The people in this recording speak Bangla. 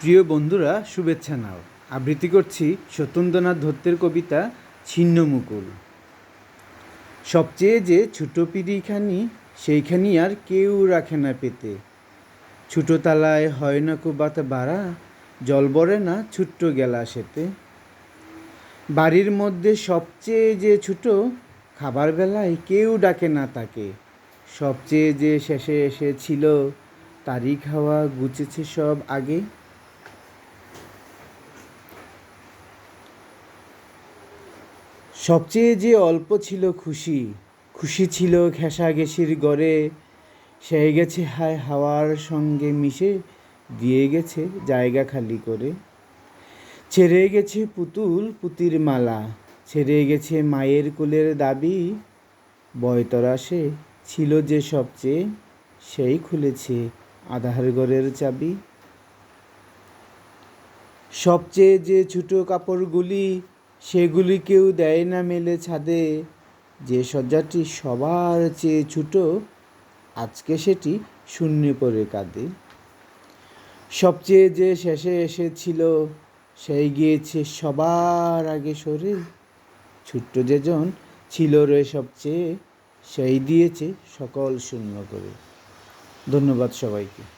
প্রিয় বন্ধুরা, শুভেচ্ছা নাও। আবৃত্তি করছি সত্যেন্দ্রনাথ দত্তের কবিতা ছিন্ন মুকুল সবচেয়ে যে ছোটো পিড়িখানি, সেইখানি আর কেউ রাখে না পেতে। ছোটো তালায় হয় না কো বাতা বাড়া, জল বরে না ছোট্ট গেলা সেতে। বাড়ির মধ্যে সবচেয়ে যে ছোটো, খাবার বেলায় কেউ ডাকে না তাকে। সবচেয়ে যে শেষে এসেছিল, তারই খাওয়া গুছেছে সব আগে। সবচেয়ে যে অল্প ছিল খুশি খুশি ছিল ঘেঁষাঘেঁষির গড়ে। সে গেছে হায় হাওয়ার সঙ্গে মিশে, দিয়ে গেছে জায়গা খালি করে। ছেড়ে গেছে পুতুল পুতির মালা, ছেড়ে গেছে মায়ের কুলের দাবি। বয়তরাসে ছিল যে সবচেয়ে, সেই খুলেছে আধার ঘরের চাবি। সবচেয়ে যে ছোটো কাপড়গুলি সেগুলি কেউ দেয় না মেলে ছাদে। যে শয্যাটি সবার চেয়ে ছোটো, আজকে সেটি শূন্যে পড়ে কাঁদে। সবচেয়ে যে শেষে এসেছিল, সেই গিয়েছে সবার আগে সরে। ছোট্ট যেজন ছিল রে সবচেয়ে, সেই দিয়েছে সকল শূন্য করে। ধন্যবাদ সবাইকে।